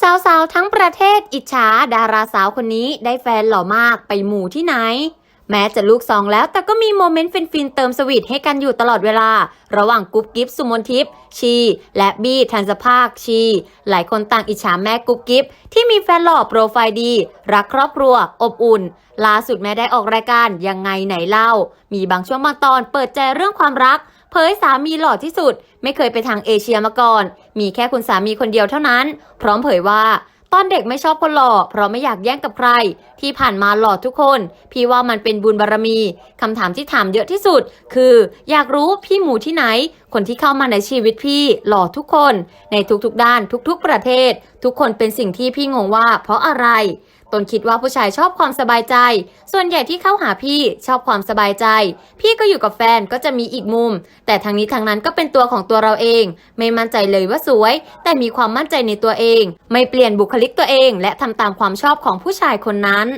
สาวๆ ทั้งประเทศอิจฉาดาราสาวคนนี้ได้แฟนหล่อมากไปหมู่ที่ไหน แม้จะลูกสองแล้วแต่ก็มีโมเมนต์ฟินๆเติมสวีทให้กันอยู่ตลอดเวลา ระหว่างกุ๊บกิ๊บสุมนทิพย์ชี และบี้ทันสภาคชี หลายคนต่างอิจฉาแม่กุ๊บกิ๊บที่มีแฟนหล่อโปรไฟล์ดี รักครอบครัว อบอุ่นล่าสุดแม่ได้ออกรายการยังไงไหนเล่า มีบางช่วงบางตอนเปิดใจเรื่องความรัก เผยสามีหล่อที่สุด ไม่เคยไปทางเอเชียมาก่อน มีแค่คุณสามีคนเดียวเท่านั้น พร้อมเผยว่าตอนเด็กไม่ชอบคนหล่อเพราะไม่อยากแย่งกับใคร ที่ผ่านมาหล่อทุกคน พี่ว่ามันเป็นบุญบารมีคำถามที่ถามเยอะที่สุด คืออยากรู้พี่หมูที่ไหน คนที่เข้ามาในชีวิตพี่หล่อทุกคน ในทุกๆด้านทุกๆประเทศ ทุกคนเป็นสิ่งที่พี่งงว่าเพราะอะไร ตนคิดว่าผู้ชายชอบความสบายใจ ส่วนใหญ่ที่เข้าหาพี่ชอบความสบายใจ พี่ก็อยู่กับแฟนก็จะมีอีกมุม แต่ทางนี้ทางนั้นก็เป็นตัวของตัวเราเอง ไม่มั่นใจเลยว่าสวย แต่มีความมั่นใจในตัวเอง ไม่เปลี่ยนบุคลิกตัวเอง และทำตามความชอบของผู้ชายคนนั้น